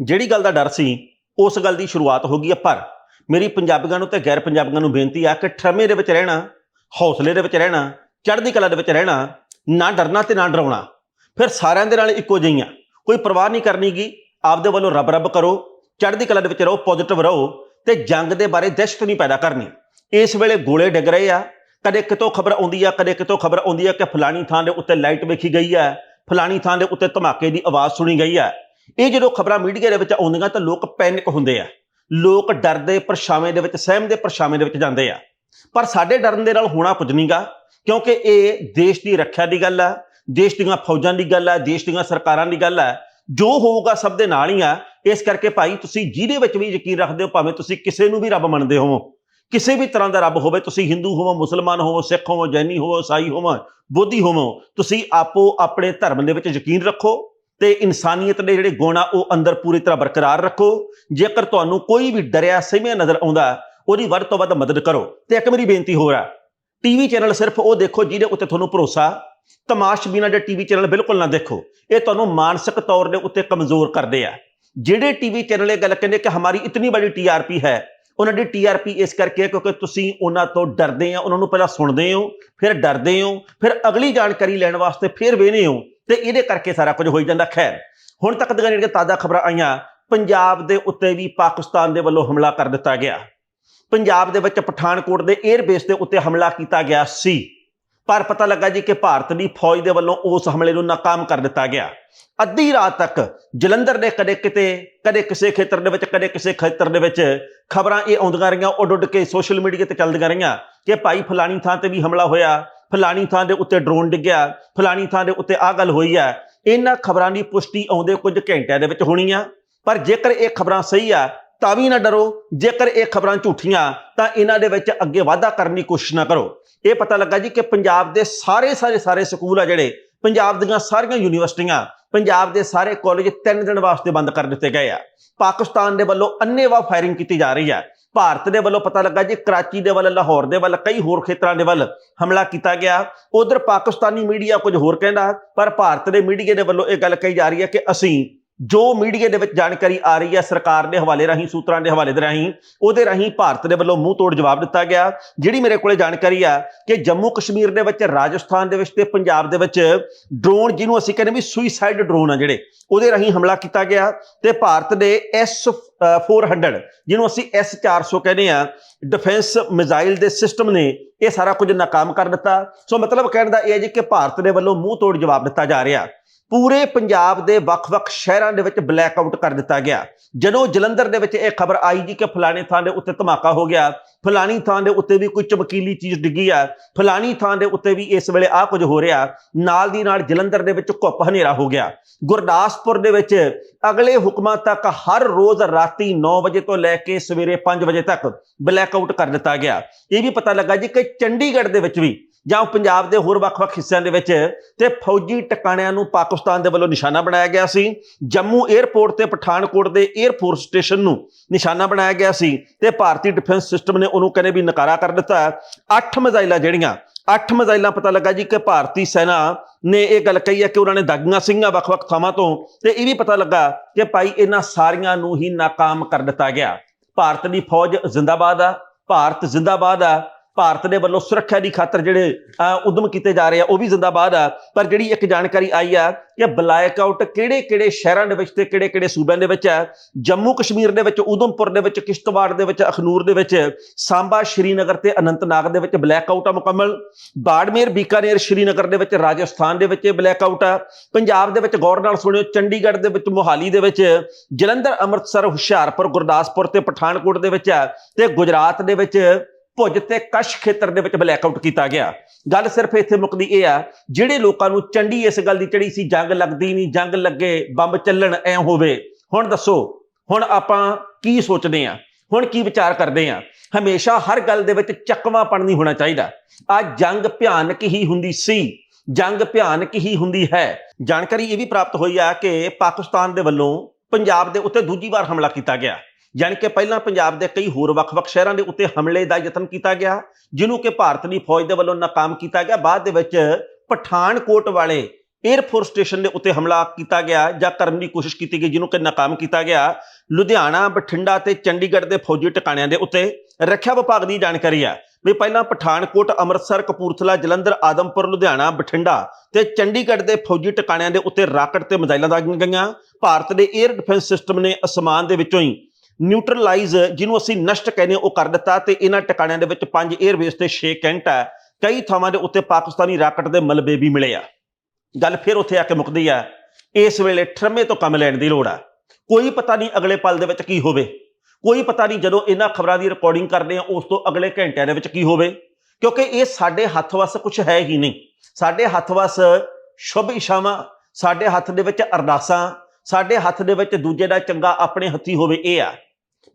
ਜਿਹੜੀ ਗੱਲ ਦਾ ਡਰ ਸੀ, ਉਸ ਗੱਲ ਦੀ ਸ਼ੁਰੂਆਤ ਹੋ ਗਈ ਹੈ, ਪਰ ਮੇਰੀ ਪੰਜਾਬੀਆਂ ਨੂੰ ਤੇ ਗੈਰ ਪੰਜਾਬੀਆਂ ਨੂੰ ਬੇਨਤੀ ਆ ਕਿ ਠਰਮੇ ਦੇ ਵਿੱਚ ਰਹਿਣਾ, ਹੌਸਲੇ ਦੇ ਵਿੱਚ ਰਹਿਣਾ, ਚੜ੍ਹਦੀ ਕਲਾ ਦੇ ਵਿੱਚ ਰਹਿਣਾ, ਨਾ ਡਰਨਾ ਤੇ ਨਾ ਡਰਾਉਣਾ, ਫਿਰ ਸਾਰਿਆਂ ਦੇ ਨਾਲ ਇੱਕੋ ਜਿਹੀਆਂ ਕੋਈ ਪਰਵਾਹ ਨਹੀਂ ਕਰਨੀਗੀ ਆਪਦੇ ਵੱਲੋਂ ਰੱਬ ਰੱਬ ਕਰੋ, ਚੜ੍ਹਦੀ ਕਲਾ ਦੇ ਵਿੱਚ ਰਹੋ ਪੋਜ਼ਿਟਿਵ ਰਹੋ ਤੇ ਜੰਗ ਦੇ ਬਾਰੇ ਦਹਿਸ਼ਤ ਨਹੀਂ ਪੈਦਾ ਕਰਨੀ। ਇਸ ਵੇਲੇ ਗੋਲੇ ਡਿੱਗ ਰਹੇ ਆ, ਕਦੇ ਕਿਤੋਂ ਖਬਰ ਆਉਂਦੀ ਆ, ਕਦੇ ਕਿਤੋਂ ਖਬਰ ਆਉਂਦੀ ਆ ਕਿ ਫਲਾਣੀ ਥਾਂ ਦੇ ਉੱਤੇ ਲਾਈਟ ਵੇਖੀ ਗਈ ਹੈ ਫਲਾਣੀ ਥਾਂ ਦੇ ਉੱਤੇ ਧਮਾਕੇ ਦੀ ਆਵਾਜ਼ ਸੁਣੀ ਗਈ ਹੈ ਇਹ ਜਦੋਂ ਖਬਰਾਂ ਮੀਡੀਆ ਦੇ ਵਿੱਚ ਆਉਂਦੀਆਂ ਤਾਂ ਲੋਕ ਪੈਨਿਕ ਹੁੰਦੇ ਆ। ਲੋਕ ਡਰਦੇ, ਪਰਛਾਵੇਂ ਦੇ ਵਿੱਚ, ਸਹਿਮ ਦੇ ਪਰਛਾਵੇਂ ਦੇ ਵਿੱਚ ਜਾਂਦੇ ਆ। ਪਰ ਸਾਡੇ ਡਰਨ ਦੇ ਨਾਲ ਹੋਣਾ ਕੁਝ ਨਹੀਂਗਾ ਕਿਉਂਕਿ ਇਹ ਦੇਸ਼ ਦੀ ਰੱਖਿਆ ਦੀ ਗੱਲ ਆ, ਦੇਸ਼ ਦੀਆਂ ਫੌਜਾਂ ਦੀ ਗੱਲ ਆ, ਦੇਸ਼ ਦੀਆਂ ਸਰਕਾਰਾਂ ਦੀ ਗੱਲ ਆ। ਜੋ ਹੋਊਗਾ ਸਭ ਦੇ ਨਾਲ ਹੀ ਆ। ਇਸ ਕਰਕੇ ਭਾਈ ਤੁਸੀਂ ਜਿਹਦੇ ਵਿੱਚ ਵੀ ਯਕੀਨ ਰੱਖਦੇ ਹੋ, ਭਾਵੇਂ ਤੁਸੀਂ ਕਿਸੇ ਨੂੰ ਵੀ ਰੱਬ ਮੰਨਦੇ ਹੋਵੋ, ਕਿਸੇ ਵੀ ਤਰ੍ਹਾਂ ਦਾ ਰੱਬ ਹੋਵੇ, ਤੁਸੀਂ ਹਿੰਦੂ ਹੋਵੋ, ਮੁਸਲਮਾਨ ਹੋਵੋ, ਸਿੱਖ ਹੋਵੋ, ਜੈਨੀ ਹੋਵੋ ਈਸਾਈ ਹੋਵੋ, ਬੋਧੀ ਹੋਵੋ, ਤੁਸੀਂ ਆਪੋ ਆਪਣੇ ਧਰਮ ਦੇ ਵਿੱਚ ਯਕੀਨ ਰੱਖੋ। ਤੇ ਇਨਸਾਨੀਅਤ ਦੇ ਜਿਹੜੇ ਗੁਣ ਆ, ਉਹ ਅੰਦਰ ਪੂਰੀ ਤਰ੍ਹਾਂ ਬਰਕਰਾਰ ਰੱਖੋ। ਜੇਕਰ ਤੁਹਾਨੂੰ ਕੋਈ ਵੀ ਡਰਿਆ ਸਹਿਮਿਆ ਨਜ਼ਰ ਆਉਂਦਾ ਉਹਦੀ ਵੱਧ ਤੋਂ ਵੱਧ ਮਦਦ ਕਰੋ। ਤੇ ਇੱਕ ਮੇਰੀ ਬੇਨਤੀ ਹੋਰ ਆ, ਟੀਵੀ ਚੈਨਲ ਸਿਰਫ ਉਹ ਦੇਖੋ ਜਿਹਦੇ ਉੱਤੇ ਤੁਹਾਨੂੰ ਭਰੋਸਾ ਤਮਾਸ਼ਬੀਨਾਂ ਦੇ ਟੀਵੀ ਚੈਨਲ ਬਿਲਕੁਲ ਨਾ ਦੇਖੋ। ਇਹ ਤੁਹਾਨੂੰ ਮਾਨਸਿਕ ਤੌਰ ਦੇ ਉੱਤੇ ਕਮਜ਼ੋਰ ਕਰਦੇ ਆ। ਜਿਹੜੇ ਟੀਵੀ ਚੈਨਲ ਇਹ ਗੱਲ ਕਹਿੰਦੇ ਕਿ ਹਮਾਰੀ ਇਤਨੀ ਬੜੀ ਟੀਆਰਪੀ ਹੈ, ਉਹਨਾਂ ਦੀ ਟੀਆਰਪੀ ਇਸ ਕਰਕੇ ਹੈ ਕਿਉਂਕਿ ਤੁਸੀਂ ਉਹਨਾਂ ਤੋਂ ਡਰਦੇ ਆ, ਉਹਨਾਂ ਨੂੰ ਪਹਿਲਾਂ ਸੁਣਦੇ ਹੋ, ਫਿਰ ਡਰਦੇ ਹੋ, ਫਿਰ ਅਗਲੀ ਜਾਣਕਾਰੀ ਲੈਣ ਵਾਸਤੇ ਫਿਰ ਵੇਨੇ ਹੋ। ਤੇ ਇਹਦੇ ਕਰਕੇ ਸਾਰਾ ਕੁਝ ਹੋਈ ਜਾਂਦਾ। ਖੈਰ, ਹੁਣ ਤੱਕ ਦੀਆਂ ਜਿਹੜੀਆਂ ਤਾਜ਼ਾ ਖਬਰਾਂ ਆਈਆਂ, ਪੰਜਾਬ ਦੇ ਉੱਤੇ ਵੀ ਪਾਕਿਸਤਾਨ ਦੇ ਵੱਲੋਂ ਹਮਲਾ ਕਰ ਦਿੱਤਾ ਗਿਆ। ਪੰਜਾਬ ਦੇ ਵਿੱਚ ਪਠਾਨਕੋਟ ਦੇ 에ਅਰ ਬੇਸ ਦੇ ਉੱਤੇ ਹਮਲਾ ਕੀਤਾ ਗਿਆ ਸੀ। ਪਰ ਪਤਾ ਲੱਗਾ ਜੀ ਕਿ ਭਾਰਤ ਦੀ ਫੌਜ ਦੇ ਵੱਲੋਂ ਉਸ ਹਮਲੇ ਨੂੰ ਨਾਕਾਮ ਕਰ ਦਿੱਤਾ ਗਿਆ। ਅੱਧੀ ਰਾਤ ਤੱਕ ਜਲੰਧਰ ਦੇ ਕਦੇ ਕਿਤੇ, ਕਦੇ ਕਿਸੇ ਖੇਤਰ ਦੇ ਵਿੱਚ, ਕਦੇ ਕਿਸੇ ਖੇਤਰ ਦੇ ਵਿੱਚ ਖਬਰਾਂ ਇਹ ਆਉਂਦੀਆਂ ਰਹੀਆਂ ਉੱਡ ਉੱਡ ਕੇ ਸੋਸ਼ਲ ਮੀਡੀਆ ਤੇ ਚੱਲਦੀਆਂ ਰਹੀਆਂ ਕਿ ਭਾਈ ਫਲਾਣੀ ਥਾਂ ਤੇ ਵੀ ਹਮਲਾ ਹੋਇਆ। ਫਲਾਣੀ ਥਾਂ ਦੇ ਉੱਤੇ ਡਰੋਨ ਡਿੱਗਿਆ, ਫਲਾਣੀ ਥਾਂ ਦੇ ਉੱਤੇ ਆਹ ਗੱਲ ਹੋਈ ਆ, ਇਹਨਾਂ ਖਬਰਾਂ ਦੀ ਪੁਸ਼ਟੀ ਆਉਂਦੇ ਕੁਝ ਘੰਟਿਆਂ ਦੇ ਵਿੱਚ ਹੋਣੀ ਆ, ਪਰ ਜੇਕਰ ਇਹ ਖਬਰਾਂ ਸਹੀ ਆ, ਤਾਂ ਵੀ ਨਾ ਡਰੋ, ਜੇਕਰ ਇਹ ਖਬਰਾਂ ਝੂਠੀਆਂ, ਤਾਂ ਇਹਨਾਂ ਦੇ ਵਿੱਚ ਅੱਗੇ ਵਾਧਾ ਕਰਨ ਦੀ ਕੋਸ਼ਿਸ਼ ਨਾ ਕਰੋ। ਇਹ ਪਤਾ ਲੱਗਾ ਜੀ ਕਿ ਪੰਜਾਬ ਦੇ ਸਾਰੇ ਸਾਰੇ ਸਾਰੇ ਸਕੂਲ ਆ ਜਿਹੜੇ, ਪੰਜਾਬ ਦੀਆਂ ਸਾਰੀਆਂ ਯੂਨੀਵਰਸਿਟੀਆਂ, ਪੰਜਾਬ ਦੇ ਸਾਰੇ ਕਾਲਜ 3 ਦਿਨ ਵਾਸਤੇ ਬੰਦ ਕਰ ਦਿੱਤੇ ਗਏ ਆ। ਪਾਕਿਸਤਾਨ ਦੇ ਵੱਲੋਂ ਅੰਨੇਵਾਹ ਫਾਇਰਿੰਗ ਕੀਤੀ ਜਾ ਰਹੀ ਹੈ ਭਾਰਤ ਦੇ ਵੱਲੋਂ ਪਤਾ ਲੱਗਾ ਜੀ, ਕਰਾਚੀ ਦੇ ਵੱਲ, ਲਾਹੌਰ ਦੇ ਵੱਲ, ਕਈ ਹੋਰ ਖੇਤਰਾਂ ਦੇ ਵੱਲ ਹਮਲਾ ਕੀਤਾ ਗਿਆ। ਉਧਰ ਪਾਕਿਸਤਾਨੀ ਮੀਡੀਆ ਕੁਝ ਹੋਰ ਕਹਿੰਦਾ, ਪਰ ਭਾਰਤ ਦੇ ਮੀਡੀਆ ਦੇ ਵੱਲੋਂ ਇਹ ਗੱਲ ਕਹੀ ਜਾ ਰਹੀ ਹੈ ਕਿ ਅਸੀਂ ਜੋ ਮੀਡੀਆ ਦੇ ਵਿੱਚ ਜਾਣਕਾਰੀ ਆ ਰਹੀ ਹੈ, ਸਰਕਾਰ ਦੇ ਹਵਾਲੇ ਰਾਹੀਂ, ਸੂਤਰਾਂ ਦੇ ਹਵਾਲੇ ਦੇ ਰਾਹੀਂ, ਉਹਦੇ ਰਾਹੀਂ ਭਾਰਤ ਦੇ ਵੱਲੋਂ ਮੂੰਹ ਤੋੜ ਜਵਾਬ ਦਿੱਤਾ ਗਿਆ, ਜਿਹੜੀ ਮੇਰੇ ਕੋਲੇ ਜਾਣਕਾਰੀ ਆ ਕਿ ਜੰਮੂ ਕਸ਼ਮੀਰ ਦੇ ਵਿੱਚ, ਰਾਜਸਥਾਨ ਦੇ ਵਿੱਚ ਤੇ ਪੰਜਾਬ ਦੇ ਵਿੱਚ ਡਰੋਨ ਜਿਹਨੂੰ ਅਸੀਂ ਕਹਿੰਦੇ ਵੀ ਸੁਈਸਾਈਡ ਡਰੋਨ ਆ ਜਿਹੜੇ, ਉਹਦੇ ਰਾਹੀਂ ਹਮਲਾ ਕੀਤਾ ਗਿਆ ਤੇ ਭਾਰਤ ਦੇ ਐਸ 400 ਜਿਹਨੂੰ ਅਸੀਂ ਐਸ 400 ਕਹਿੰਦੇ ਆ ਡਿਫੈਂਸ ਮਿਜ਼ਾਈਲ ਦੇ ਸਿਸਟਮ ਨੇ, ਇਹ ਸਾਰਾ ਕੁਝ ਨਾਕਾਮ ਕਰ ਦਿੱਤਾ। ਸੋ ਮਤਲਬ ਕਹਿਣ ਦਾ ਇਹ ਹੈ ਜੀ ਕਿ ਭਾਰਤ ਦੇ ਵੱਲੋਂ ਮੂੰਹ ਤੋੜ ਜਵਾਬ ਦਿੱਤਾ ਜਾ ਰਿਹਾ। ਪੂਰੇ ਪੰਜਾਬ ਦੇ ਵੱਖ-ਵੱਖ ਸ਼ਹਿਰਾਂ ਦੇ ਵਿੱਚ ਬਲੈਕ ਆਊਟ ਕਰ ਦਿੱਤਾ ਗਿਆ। ਜਦੋਂ ਜਲੰਧਰ ਦੇ ਵਿੱਚ ਇਹ ਖਬਰ ਆਈ ਜੀ ਕਿ ਫਲਾਣੇ ਥਾਂ ਦੇ ਉੱਤੇ ਧਮਾਕਾ ਹੋ ਗਿਆ, ਫਲਾਣੀ ਥਾਂ ਦੇ ਉੱਤੇ ਵੀ ਕੋਈ ਚਮਕੀਲੀ ਚੀਜ਼ ਡਿੱਗੀ ਆ, ਫਲਾਣੀ ਥਾਂ ਦੇ ਉੱਤੇ ਵੀ ਇਸ ਵੇਲੇ ਆ ਕੁਝ ਹੋ ਰਿਹਾ, ਨਾਲ ਦੀ ਨਾਲ ਜਲੰਧਰ ਦੇ ਵਿੱਚ ਘੁੱਪ ਹਨੇਰਾ ਹੋ ਗਿਆ। ਗੁਰਦਾਸਪੁਰ ਦੇ ਵਿੱਚ ਅਗਲੇ ਹੁਕਮਾਂ ਤੱਕ ਹਰ ਰੋਜ਼ ਰਾਤੀ 9 ਵਜੇ ਤੋਂ ਲੈ ਕੇ ਸਵੇਰੇ 5 ਵਜੇ ਤੱਕ ਬਲੈਕ ਆਊਟ ਕਰ ਦਿੱਤਾ ਗਿਆ। ਇਹ ਵੀ ਪਤਾ ਲੱਗਾ ਜੀ ਕਿ ਚੰਡੀਗੜ੍ਹ ਦੇ ਵਿੱਚ ਵੀ ਜਾਂ ਪੰਜਾਬ ਦੇ ਹੋਰ ਵੱਖ-ਵੱਖ ਹਿੱਸਿਆਂ ਦੇ ਵਿੱਚ ਤੇ ਫੌਜੀ ਟਿਕਾਣਿਆਂ ਨੂੰ ਪਾਕਿਸਤਾਨ ਦੇ ਵੱਲੋਂ ਨਿਸ਼ਾਨਾ ਬਣਾਇਆ ਗਿਆ ਸੀ। ਜੰਮੂ 에ਅਰਪੋਰਟ ਤੇ ਪਠਾਨਕੋਟ ਦੇ 에ਅਰਫੋਰਸ ਸਟੇਸ਼ਨ ਨੂੰ ਨਿਸ਼ਾਨਾ ਬਣਾਇਆ ਗਿਆ ਸੀ ਤੇ ਭਾਰਤੀ ਡਿਫੈਂਸ ਸਿਸਟਮ ਨੇ ਉਹਨੂੰ ਕਹਿੰਦੇ ਵੀ ਨਕਾਰਾ ਕਰ ਦਿੱਤਾ। ਅੱਠ ਮਿਜ਼ਾਈਲਾਂ ਜਿਹੜੀਆਂ, ਅੱਠ ਮਿਜ਼ਾਈਲਾਂ ਪਤਾ ਲੱਗਾ ਜੀ ਕਿ ਭਾਰਤੀ ਸੈਨਾ ਨੇ ਇਹ ਗੱਲ ਕਹੀ ਹੈ ਕਿ ਉਹਨਾਂ ਨੇ ਦਾਗੀਆਂ ਸਿੰਘਾਂ ਵੱਖ-ਵੱਖ ਥਾਵਾਂ ਤੋਂ ਤੇ ਇਹ ਵੀ ਪਤਾ ਲੱਗਾ ਕਿ ਭਾਈ ਇਹਨਾਂ ਸਾਰੀਆਂ ਨੂੰ ਹੀ ਨਾਕਾਮ ਕਰ ਦਿੱਤਾ ਗਿਆ। ਭਾਰਤ ਦੀ ਫੌਜ ਜ਼ਿੰਦਾਬਾਦ ਆ, ਭਾਰਤ ਜ਼ਿੰਦਾਬਾਦ ਆ ਭਾਰਤ ਦੇ ਵੱਲੋਂ ਸੁਰੱਖਿਆ ਦੀ ਖਾਤਰ ਜਿਹੜੇ ਅ, ਉਦਮ ਕੀਤੇ ਜਾ ਰਹੇ ਆ ਉਹ ਵੀ ਜ਼ਿੰਦਾਬਾਦ ਆ। ਪਰ ਜਿਹੜੀ ਇੱਕ ਜਾਣਕਾਰੀ ਆਈ ਆ ਕਿ ਬਲੈਕ ਆਊਟ ਕਿਹੜੇ-ਕਿਹੜੇ ਸ਼ਹਿਰਾਂ ਦੇ ਵਿੱਚ ਤੇ ਕਿਹੜੇ-ਕਿਹੜੇ ਸੂਬਿਆਂ ਦੇ ਵਿੱਚ ਹੈ ਜੰਮੂ ਕਸ਼ਮੀਰ ਦੇ ਵਿੱਚ ਉਧਮਪੁਰ ਦੇ ਵਿੱਚ ਕਿਸ਼ਤਵਾੜ ਦੇ ਵਿੱਚ ਅਖਨੂਰ ਦੇ ਵਿੱਚ ਸਾਂਬਾ ਸ਼੍ਰੀਨਗਰ ਤੇ ਅਨੰਤਨਾਗ ਦੇ ਵਿੱਚ ਬਲੈਕ ਆਊਟ ਆ ਮੁਕੰਮਲ। ਬਾੜਮੇਰ ਬੀਕਾਨੇਰ ਸ਼੍ਰੀਨਗਰ ਦੇ ਵਿੱਚ ਰਾਜਸਥਾਨ ਦੇ ਵਿੱਚ ਇਹ ਬਲੈਕ ਆਊਟ ਆ। ਪੰਜਾਬ ਦੇ ਵਿੱਚ ਗੌਰ ਨਾਲ ਸੁਣਿਓ ਚੰਡੀਗੜ੍ਹ ਦੇ ਵਿੱਚ ਮੋਹਾਲੀ ਦੇ ਵਿੱਚ ਜਲੰਧਰ ਅੰਮ੍ਰਿਤਸਰ ਹੁਸ਼ਿਆਰਪੁਰ ਗੁਰਦਾਸਪੁਰ ਤੇ ਪਠਾਨਕੋਟ ਦੇ ਵਿੱਚ ਆ ਤੇ ਗੁਜਰਾਤ ਦੇ ਵਿੱਚ ਭੁੱਜ ਤੇ ਕਸ਼ ਖੇਤਰ ਦੇ ਵਿੱਚ ਬਲੈਕ ਆਊਟ ਕੀਤਾ ਗਿਆ। ਗੱਲ ਸਿਰਫ ਇੱਥੇ ਮੁੱਕਦੀ ਇਹ ਆ, ਜਿਹੜੇ ਲੋਕਾਂ ਨੂੰ ਚੰਡੀ ਇਸ ਗੱਲ ਦੀ ਚੜੀ ਸੀ, ਜੰਗ ਲੱਗਦੀ ਨਹੀਂ, ਜੰਗ ਲੱਗੇ, ਬੰਬ ਚੱਲਣ, ਐ ਹੋਵੇ। ਹੁਣ ਦੱਸੋ, ਹੁਣ ਆਪਾਂ ਕੀ ਸੋਚਦੇ ਆ? ਹੁਣ ਕੀ ਵਿਚਾਰ ਕਰਦੇ ਆ? ਹਮੇਸ਼ਾ ਹਰ ਗੱਲ ਦੇ ਵਿੱਚ ਚੱਕਵਾਪਣ ਨਹੀਂ ਹੋਣਾ ਚਾਹੀਦਾ। ਆ ਜੰਗ ਭਿਆਨਕ ਹੀ ਹੁੰਦੀ ਸੀ, ਜੰਗ ਭਿਆਨਕ ਹੀ ਹੁੰਦੀ ਹੈ। ਜਾਣਕਾਰੀ ਇਹ ਵੀ ਪ੍ਰਾਪਤ ਹੋਈ ਆ ਕਿ ਪਾਕਿਸਤਾਨ ਦੇ ਵੱਲੋਂ ਪੰਜਾਬ ਦੇ ਉੱਤੇ ਦੂਜੀ ਵਾਰ ਹਮਲਾ ਕੀਤਾ ਗਿਆ। ਯਾਨੀ ਕਿ ਪਹਿਲਾਂ ਪੰਜਾਬ ਦੇ ਕਈ ਹੋਰ ਵੱਖ-ਵੱਖ ਸ਼ਹਿਰਾਂ ਦੇ ਉੱਤੇ ਹਮਲੇ ਦਾ ਯਤਨ ਕੀਤਾ ਗਿਆ, ਜਿਹਨੂੰ ਕਿ ਭਾਰਤ ਦੀ ਫੌਜ ਦੇ ਵੱਲੋਂ ਨਾਕਾਮ ਕੀਤਾ ਗਿਆ। ਬਾਅਦ ਦੇ ਵਿੱਚ ਪਠਾਨਕੋਟ ਵਾਲੇ 에ਅਰਫੋਰਸ ਸਟੇਸ਼ਨ ਦੇ ਉੱਤੇ ਹਮਲਾ ਕੀਤਾ ਗਿਆ ਜਾਂ ਕਰਨ ਦੀ ਕੋਸ਼ਿਸ਼ ਕੀਤੀ ਗਈ, ਜਿਹਨੂੰ ਕਿ ਨਾਕਾਮ ਕੀਤਾ ਗਿਆ। ਲੁਧਿਆਣਾ, ਬਠਿੰਡਾ ਤੇ ਚੰਡੀਗੜ੍ਹ ਦੇ ਫੌਜੀ ਟਿਕਾਣਿਆਂ ਦੇ ਉੱਤੇ ਰੱਖਿਆ ਵਿਭਾਗ ਦੀ ਜਾਣਕਾਰੀ ਹੈ ਵੀ ਪਹਿਲਾਂ ਪਠਾਨਕੋਟ, ਅੰਮ੍ਰਿਤਸਰ, ਕਪੂਰਥਲਾ, ਜਲੰਧਰ, ਆਦਮਪੁਰ, ਲੁਧਿਆਣਾ, ਬਠਿੰਡਾ ਤੇ ਚੰਡੀਗੜ੍ਹ ਦੇ ਫੌਜੀ ਟਿਕਾਣਿਆਂ ਦੇ ਉੱਤੇ ਰਾਕਟ ਤੇ ਮਿਜ਼ਾਈਲਾਂ ਦਾਗੀਆਂ ਗਈਆਂ। ਭਾਰਤ ਦੇ 에ਅਰ ਡਿਫੈਂਸ ਸਿਸਟਮ ਨੇ ਅਸਮਾਨ ਦੇ ਵਿੱਚੋਂ ਹੀ ਨਿਊਟਰਲਾਈਜ਼ ਜਿਹਨੂੰ ਅਸੀਂ ਨਸ਼ਟ ਕਹਿੰਦੇ ਉਹ ਕਰ ਦਿੱਤਾ ਤੇ ਇਹਨਾਂ ਟਿਕਾਣਿਆਂ ਦੇ ਵਿੱਚ ਪੰਜ 에ਅਰਬੇਸ ਤੇ 6 ਕੈਂਟ ਹੈ ਕਈ ਥਾਵਾਂ ਦੇ ਉੱਤੇ ਪਾਕਿਸਤਾਨੀ ਰਾਕਟ ਦੇ ਮਲਬੇ ਵੀ ਮਿਲੇ ਆ। ਗੱਲ ਫਿਰ ਉੱਥੇ ਆ ਕੇ ਮੁੱਕਦੀ ਆ। ਇਸ ਵੇਲੇ ਠਰਮੇ ਤੋਂ ਕੰਮ ਲੈਣ ਦੀ ਲੋੜ ਆ। ਕੋਈ ਪਤਾ ਨਹੀਂ ਅਗਲੇ ਪਲ ਦੇ ਵਿੱਚ ਕੀ ਹੋਵੇ। ਕੋਈ ਪਤਾ ਨਹੀਂ ਜਦੋਂ ਇਹਨਾਂ ਖਬਰਾਂ ਦੀ ਰਿਕਾਰਡਿੰਗ ਕਰਦੇ ਆ, ਉਸ ਤੋਂ ਅਗਲੇ ਘੰਟਿਆਂ ਦੇ ਵਿੱਚ ਕੀ ਹੋਵੇ। ਕਿਉਂਕਿ ਇਹ ਸਾਡੇ ਹੱਥ ਵੱਸ ਕੁਝ ਹੈ ਹੀ ਨਹੀਂ। ਸਾਡੇ ਹੱਥ ਵੱਸ ਸ਼ੁਭ ਇਸ਼ਾਵਾਂ ਸਾਡੇ ਹੱਥ ਦੇ ਵਿੱਚ ਅਰਦਾਸਾਂ, ਸਾਡੇ ਹੱਥ ਦੇ ਵਿੱਚ ਦੂਜੇ ਦਾ ਚੰਗਾ ਆਪਣੇ ਹੱਥੀ ਹੋਵੇ ਇਹ ਆ।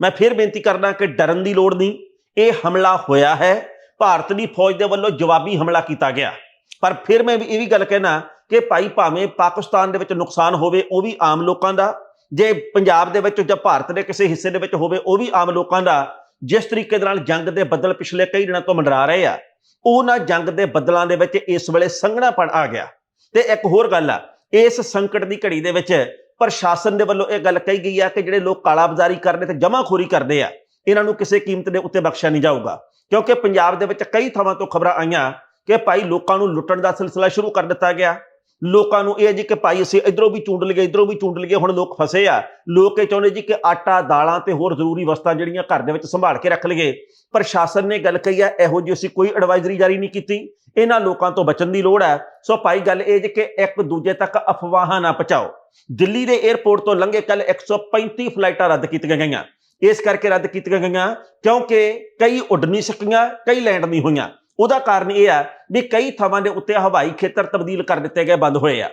ਮੈਂ ਫਿਰ ਬੇਨਤੀ ਕਰਦਾ ਕਿ ਡਰਨ ਦੀ ਲੋੜ ਨਹੀਂ। ਇਹ ਹਮਲਾ ਹੋਇਆ ਹੈ। ਭਾਰਤ ਦੀ ਫੌਜ ਦੇ ਵੱਲੋਂ ਜਵਾਬੀ ਹਮਲਾ ਕੀਤਾ ਗਿਆ। ਪਰ ਫਿਰ ਮੈਂ ਵੀ ਇਹ ਵੀ ਗੱਲ ਕਹਿਣਾ ਕਿ ਭਾਈ ਭਾਵੇਂ ਪਾਕਿਸਤਾਨ ਦੇ ਵਿੱਚ ਨੁਕਸਾਨ ਹੋਵੇ, ਉਹ ਵੀ ਆਮ ਲੋਕਾਂ ਦਾ। ਜੇ ਪੰਜਾਬ ਦੇ ਵਿੱਚ ਜਾਂ ਭਾਰਤ ਦੇ ਕਿਸੇ ਹਿੱਸੇ ਦੇ ਵਿੱਚ ਹੋਵੇ, ਉਹ ਵੀ ਆਮ ਲੋਕਾਂ ਦਾ। ਜਿਸ ਤਰੀਕੇ ਦੇ ਨਾਲ ਜੰਗ ਦੇ ਬੱਦਲ ਪਿਛਲੇ ਕਈ ਦਿਨਾਂ ਤੋਂ ਮੰਡਰਾ ਰਹੇ ਆ ਉਹਨਾਂ ਜੰਗ ਦੇ ਬੱਦਲਾਂ ਦੇ ਵਿੱਚ ਇਸ ਵੇਲੇ ਸੰਘਣਾਪਣ ਆ ਗਿਆ। ਤੇ ਇੱਕ ਹੋਰ ਗੱਲ ਆ, ਇਸ ਸੰਕਟ ਦੀ ਘੜੀ ਦੇ ਵਿੱਚ ਪ੍ਰਸ਼ਾਸਨ ਦੇ ਵੱਲੋਂ ਇਹ ਗੱਲ ਕਹੀ ਗਈ ਆ ਕਿ ਜਿਹੜੇ ਲੋਕ ਕਾਲਾਬਾਜ਼ਾਰੀ ਕਰਦੇ ਤੇ ਜਮਾਖੋਰੀ ਕਰਦੇ ਆ, ਇਹਨਾਂ ਨੂੰ ਕਿਸੇ ਕੀਮਤ ਦੇ ਉੱਤੇ ਬਖਸ਼ਿਆ ਨਹੀਂ ਜਾਊਗਾ। ਕਿਉਂਕਿ ਪੰਜਾਬ ਦੇ ਵਿੱਚ ਕਈ ਥਾਵਾਂ ਤੋਂ ਖਬਰਾਂ ਆਈਆਂ ਕਿ ਭਾਈ ਲੋਕਾਂ ਨੂੰ ਲੁੱਟਣ ਦਾ ਸਿਲਸਿਲਾ ਸ਼ੁਰੂ ਕਰ ਦਿੱਤਾ ਗਿਆ। ਲੋਕਾਂ ਨੂੰ ਇਹ ਜੀ ਕਿ ਭਾਈ ਅਸੀਂ ਇਧਰੋਂ ਵੀ ਚੂੰਡ ਲਈਏ, ਇਧਰੋਂ ਵੀ ਚੂੰਡ ਲਈਏ, ਹੁਣ ਲੋਕ ਫਸੇ ਆ। ਲੋਕ ਇਹ ਚਾਹੁੰਦੇ ਜੀ ਕਿ ਆਟਾ, ਦਾਲਾਂ ਤੇ ਹੋਰ ਜ਼ਰੂਰੀ ਵਸਤਾਂ ਜਿਹੜੀਆਂ ਘਰ ਦੇ ਵਿੱਚ ਸੰਭਾਲ ਕੇ ਰੱਖ ਲਈਏ। ਪ੍ਰਸ਼ਾਸਨ ਨੇ ਗੱਲ ਕਹੀ ਹੈ ਇਹੋ ਜਿਹੀ ਅਸੀਂ ਕੋਈ ਐਡਵਾਈਜ਼ਰੀ ਜਾਰੀ ਨਹੀਂ ਕੀਤੀ। ਇਹਨਾਂ ਲੋਕਾਂ ਤੋਂ ਬਚਣ ਦੀ ਲੋੜ ਹੈ ਸੋ ਭਾਈ ਗੱਲ ਇਹ ਜੀ ਕਿ ਇੱਕ ਦੂਜੇ ਤੱਕ ਅਫਵਾਹਾਂ ਨਾ ਪਹੁੰਚਾਓ। ਦਿੱਲੀ ਦੇ 에ਅਰਪੋਰਟ ਤੋਂ ਲੰਘੇ ਕੱਲ 135 ਫਲਾਈਟਾਂ ਰੱਦ ਕੀਤੀਆਂ ਗਈਆਂ। ਇਸ ਕਰਕੇ ਰੱਦ ਕੀਤੀਆਂ ਗਈਆਂ ਕਿਉਂਕਿ ਕਈ ਉੱਡ ਨਹੀਂ ਸਕੀਆਂ, ਕਈ ਲੈਂਡ ਨਹੀਂ ਹੋਈਆਂ। ਉਹਦਾ ਕਾਰਨ ਇਹ ਆ ਵੀ ਕਈ ਥਾਵਾਂ ਦੇ ਉੱਤੇ ਹਵਾਈ ਖੇਤਰ ਤਬਦੀਲ ਕਰ ਦਿੱਤੇ ਗਏ, ਬੰਦ ਹੋਏ ਆ।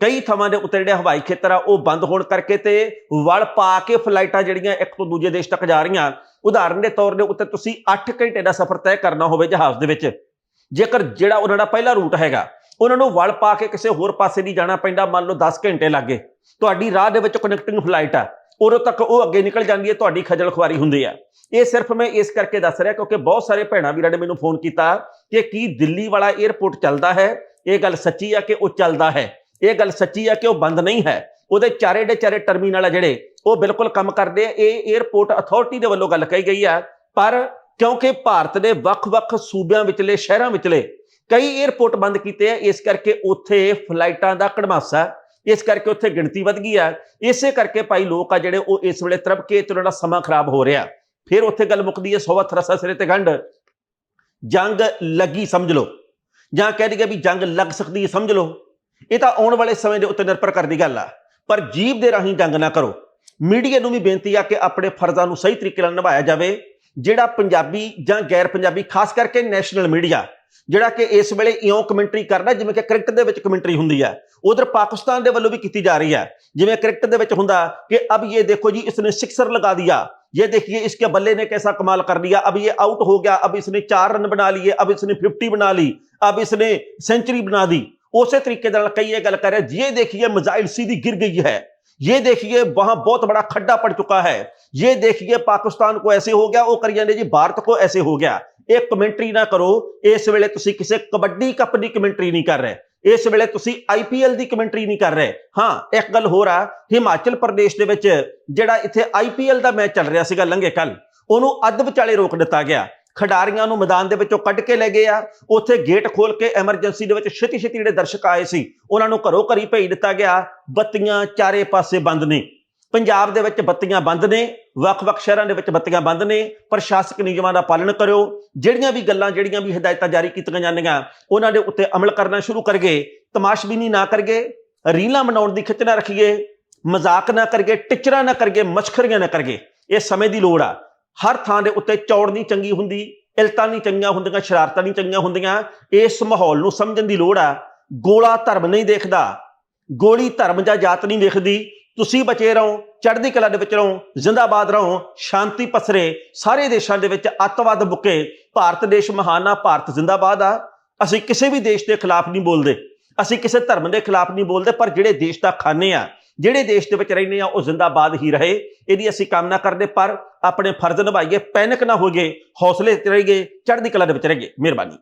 ਕਈ ਥਾਵਾਂ ਦੇ ਉੱਤੇ ਜਿਹੜੇ ਹਵਾਈ ਖੇਤਰ ਆ, ਉਹ ਬੰਦ ਹੋਣ ਕਰਕੇ ਤੇ ਵਲ ਪਾ ਕੇ ਫਲਾਈਟਾਂ ਜਿਹੜੀਆਂ ਇੱਕ ਤੋਂ ਦੂਜੇ ਦੇਸ਼ ਤੱਕ ਜਾ ਰਹੀਆਂ। ਉਦਾਹਰਨ ਦੇ ਤੌਰ ਦੇ ਉੱਤੇ ਤੁਸੀਂ 8 ਘੰਟੇ ਦਾ ਸਫ਼ਰ ਤੈਅ ਕਰਨਾ ਹੋਵੇ ਜਹਾਜ਼ ਦੇ ਵਿੱਚ। ਜੇਕਰ ਜਿਹੜਾ ਉਹਨਾਂ ਦਾ ਪਹਿਲਾ ਰੂਟ ਹੈਗਾ ਉਹਨਾਂ ਨੂੰ ਵਲ ਪਾ ਕੇ ਕਿਸੇ ਹੋਰ ਪਾਸੇ ਨਹੀਂ ਜਾਣਾ ਪੈਂਦਾ, ਮੰਨ ਲਓ 10 ਘੰਟੇ ਲੱਗੇ ਤੁਹਾਡੀ ਰਾਹ ਦੇ ਵਿੱਚ ਕਨੈਕਟਿੰਗ ਫਲਾਈਟ ਆ। ਉਦੋਂ ਤੱਕ ਉਹ ਅੱਗੇ ਨਿਕਲ ਜਾਂਦੀ ਹੈ, ਤੁਹਾਡੀ ਖਜਲ ਖੁਆਰੀ ਹੁੰਦੀ ਆ। ਇਹ ਸਿਰਫ ਮੈਂ ਇਸ ਕਰਕੇ ਦੱਸ ਰਿਹਾ ਕਿਉਂਕਿ ਬਹੁਤ ਸਾਰੇ ਭੈਣਾਂ ਵੀਰਾਂ ਨੇ ਮੈਨੂੰ ਫੋਨ ਕੀਤਾ ਕਿ ਕੀ ਦਿੱਲੀ ਵਾਲਾ 에ਅਰਪੋਰਟ ਚੱਲਦਾ ਹੈ। ਇਹ ਗੱਲ ਸੱਚੀ ਆ ਕਿ ਉਹ ਚੱਲਦਾ ਹੈ? ਇਹ ਗੱਲ ਸੱਚੀ ਆ ਕਿ ਉਹ ਬੰਦ ਨਹੀਂ ਹੈ? ਉਹਦੇ ਚਾਰੇ ਦੇ ਚਾਰੇ ਟਰਮੀਨਲ ਆ ਜਿਹੜੇ, ਉਹ ਬਿਲਕੁਲ ਕੰਮ ਕਰਦੇ ਆ। ਇਹ 에ਅਰਪੋਰਟ ਅਥਾਰਟੀ ਦੇ ਵੱਲੋਂ ਗੱਲ ਕਹੀ ਗਈ ਆ। ਪਰ ਕਿਉਂਕਿ ਭਾਰਤ ਦੇ ਵੱਖ-ਵੱਖ ਸੂਬਿਆਂ ਵਿਚਲੇ, ਸ਼ਹਿਰਾਂ ਵਿਚਲੇ ਕਈ 에ਅਰਪੋਰਟ ਬੰਦ ਕੀਤੇ ਆ, ਇਸ ਕਰਕੇ ਉੱਥੇ ਫਲਾਈਟਾਂ ਦਾ ਕੜਮਾਸਾ ਇਸ ਕਰਕੇ ਉੱਥੇ ਗਿਣਤੀ ਵਧ ਗਈ ਆ ਇਸੇ ਕਰਕੇ ਭਾਈ ਲੋਕ ਆ ਜਿਹੜੇ ਉਹ ਇਸ ਵੇਲੇ ਤਰਪ ਕੇ ਤੇ ਉਹਨਾਂ ਦਾ ਸਮਾਂ ਖਰਾਬ ਹੋ ਰਿਹਾ। ਫਿਰ ਉੱਥੇ ਗੱਲ ਮੁੱਕਦੀ ਹੈ ਸੋਵਾ ਥਰਸਾ ਸਿਰੇ ਤੇ ਗੰਢ। ਜੰਗ ਲੱਗੀ ਸਮਝ ਲਓ, ਜਾਂ ਕਹਿ ਦਈਏ ਵੀ ਜੰਗ ਲੱਗ ਸਕਦੀ ਹੈ ਸਮਝ ਲਓ। ਇਹ ਤਾਂ ਆਉਣ ਵਾਲੇ ਸਮੇਂ ਦੇ ਉੱਤੇ ਨਿਰਭਰ ਕਰਦੀ ਗੱਲ ਆ। ਪਰ ਜੀਵ ਦੇ ਰਾਹੀਂ ਜੰਗ ਨਾ ਕਰੋ। ਮੀਡੀਆ ਨੂੰ ਵੀ ਬੇਨਤੀ ਆ ਕਿ ਆਪਣੇ ਫਰਜ਼ਾਂ ਨੂੰ ਸਹੀ ਤਰੀਕੇ ਨਾਲ ਨਿਭਾਇਆ ਜਾਵੇ, ਜਿਹੜਾ ਪੰਜਾਬੀ ਜਾਂ ਗੈਰ ਪੰਜਾਬੀ ਖਾਸ ਕਰਕੇ ਨੈਸ਼ਨਲ ਮੀਡੀਆ ਜਿਹੜਾ ਕਿ ਇਸ ਵੇਲੇ ਇਉਂ ਕਮੈਂਟਰੀ ਕਰਦਾ ਜਿਵੇਂ ਕਿ ਕ੍ਰਿਕਟ ਦੇ ਵਿੱਚ ਕਮੈਂਟਰੀ ਹੁੰਦੀ ਹੈ ਉਧਰ ਪਾਕਿਸਤਾਨ ਦੇ ਵੱਲੋਂ ਵੀ ਕੀਤੀ ਜਾ ਰਹੀ ਹੈ ਜਿਵੇਂ ਕ੍ਰਿਕਟ ਦੇ ਵਿੱਚ ਹੁੰਦਾ ਕਿ ਅਬ ਇਹ ਦੇਖੋ ਜੀ ਇਸਨੇ ਸਿਕਸਰ ਲਗਾ दिया ये देखिए इसके बल्ले ने कैसा कमाल कर दिया अब ये आउट हो गया अब इसने चार रन बना लिए अब इसने 50 बना ली अब इसने सेंचुरी बना दी उसी तरीके ਨਾਲ ਕਈ ਇਹ ਗੱਲ ਕਰ ਰਿਹਾ ये देखिए मिसाइल सीधी गिर गई है ये देखिए वहां बहुत बड़ा खड्डा पड़ चुका है ये देखिए पाकिस्तान को ऐसे हो गया वो कर ਜਾਂਦੇ ਜੀ ਭਾਰਤ को ऐसे हो गया ਇਹ ਕਮੈਂਟਰੀ ਨਾ ਕਰੋ, ਇਸ ਵੇਲੇ ਤੁਸੀਂ ਕਿਸੇ ਕਬੱਡੀ ਕੱਪ ਦੀ ਕਮੈਂਟਰੀ ਨਹੀਂ ਕਰ ਰਹੇ। ਇਸ ਵੇਲੇ ਤੁਸੀਂ ਆਈਪੀਐਲ ਦੀ ਕਮੈਂਟਰੀ ਨਹੀਂ ਕਰ ਰਹੇ। ਹਾਂ, ਇੱਕ ਗੱਲ ਹੋਰ ਆ, ਹਿਮਾਚਲ ਪ੍ਰਦੇਸ਼ ਦੇ ਵਿੱਚ ਜਿਹੜਾ ਇੱਥੇ ਆਈਪੀਐਲ ਦਾ ਮੈਚ ਚੱਲ ਰਿਹਾ ਸੀਗਾ ਲੰਘੇ ਕੱਲ ਉਹਨੂੰ ਅੱਧ ਵਿਚਾਲੇ ਰੋਕ ਦਿੱਤਾ ਗਿਆ। ਖਿਡਾਰੀਆਂ ਨੂੰ ਮੈਦਾਨ ਦੇ ਵਿੱਚੋਂ ਕੱਢ ਕੇ ਲੈ ਗਏ ਆ। ਉੱਥੇ ਗੇਟ ਖੋਲ ਕੇ ਐਮਰਜੈਂਸੀ ਦੇ ਵਿੱਚ ਛੇਤੀ ਛੇਤੀ ਜਿਹੜੇ ਦਰਸ਼ਕ ਆਏ ਸੀ, ਉਹਨਾਂ ਨੂੰ ਘਰੋਂ ਘਰੀ ਭੇਜ ਦਿੱਤਾ ਗਿਆ। ਬੱਤੀਆਂ ਚਾਰੇ ਪਾਸੇ ਬੰਦ ਨੇ। ਪੰਜਾਬ ਦੇ ਵਿੱਚ ਬੱਤੀਆਂ ਬੰਦ ਨੇ, ਵੱਖ-ਵੱਖ ਸ਼ਹਿਰਾਂ ਦੇ ਵਿੱਚ ਬੱਤੀਆਂ ਬੰਦ ਨੇ, ਪ੍ਰਸ਼ਾਸਕ ਨਿਯਮਾਂ ਦਾ ਪਾਲਣ ਕਰਿਓ। ਜਿਹੜੀਆਂ ਵੀ ਗੱਲਾਂ, ਜਿਹੜੀਆਂ ਵੀ ਹਦਾਇਤਾਂ ਜਾਰੀ ਕੀਤੀਆਂ ਜਾਂਦੀਆਂ, ਉਹਨਾਂ ਦੇ ਉੱਤੇ ਅਮਲ ਕਰਨਾ ਸ਼ੁਰੂ ਕਰਗੇ। ਤਮਾਸ਼ਬੀਨੀ ਨਾ ਕਰਗੇ, ਰੀਲਾਂ ਬਣਾਉਣ ਦੀ ਖਿੱਚ ਨਾ ਰੱਖੀਏ, ਮਜ਼ਾਕ ਨਾ ਕਰਗੇ, ਟਿਚਰਾ ਨਾ ਕਰਗੇ ਮਸਖਰੀਆਂ ਨਾ ਕਰਗੇ। ਇਹ ਸਮੇਂ ਦੀ ਲੋੜ ਆ। ਹਰ ਥਾਂ ਦੇ ਉੱਤੇ ਚੌੜ ਨਹੀਂ ਚੰਗੀ ਹੁੰਦੀ, ਇਲਤਾਂ ਨਹੀਂ ਚੰਗੀਆਂ ਹੁੰਦੀਆਂ, ਸ਼ਰਾਰਤਾਂ ਨਹੀਂ ਚੰਗੀਆਂ ਹੁੰਦੀਆਂ। ਇਸ ਮਾਹੌਲ ਨੂੰ ਸਮਝਣ ਦੀ ਲੋੜ ਆ। ਗੋਲਾ ਧਰਮ ਨਹੀਂ ਦੇਖਦਾ। ਗੋਲੀ ਧਰਮ ਜਾਂ ਜਾਤ ਨਹੀਂ ਵੇਖਦੀ। ਤੁਸੀਂ ਬਚੇ ਰਹੋ, ਚੜ੍ਹਦੀ ਕਲਾ ਦੇ ਵਿੱਚ ਰਹੋ, ਜ਼ਿੰਦਾਬਾਦ ਰਹੋ, ਸ਼ਾਂਤੀ ਪਸਰੇ, ਸਾਰੇ ਦੇਸ਼ਾਂ ਦੇ ਵਿੱਚ ਅੱਤਵਾਦ ਮੁੱਕੇ। ਭਾਰਤ ਦੇਸ਼ ਮਹਾਨ ਆ, ਭਾਰਤ ਜ਼ਿੰਦਾਬਾਦ ਆ। ਅਸੀਂ ਕਿਸੇ ਵੀ ਦੇਸ਼ ਦੇ ਖਿਲਾਫ ਨਹੀਂ ਬੋਲਦੇ। ਅਸੀਂ ਕਿਸੇ ਧਰਮ ਦੇ ਖਿਲਾਫ ਨਹੀਂ ਬੋਲਦੇ, ਪਰ ਜਿਹੜੇ ਦੇਸ਼ ਦਾ ਖਾਨੇ ਆ, ਜਿਹੜੇ ਦੇਸ਼ ਦੇ ਵਿੱਚ ਰਹਿੰਦੇ ਆ, ਉਹ ਜ਼ਿੰਦਾਬਾਦ ਹੀ ਰਹੇ। ਇਹਦੀ ਅਸੀਂ ਕਾਮਨਾ ਕਰਦੇ, ਪਰ ਆਪਣੇ ਫਰਜ਼ ਨਿਭਾਈਏ, ਪੈਨਿਕ ਨਾ ਹੋਈਏ, ਹੌਸਲੇ ਤੇ ਰਹੀਏ, ਚੜ੍ਹਦੀ ਕਲਾ ਦੇ ਵਿੱਚ ਰਹੀਏ। ਮਿਹਰਬਾਨੀ।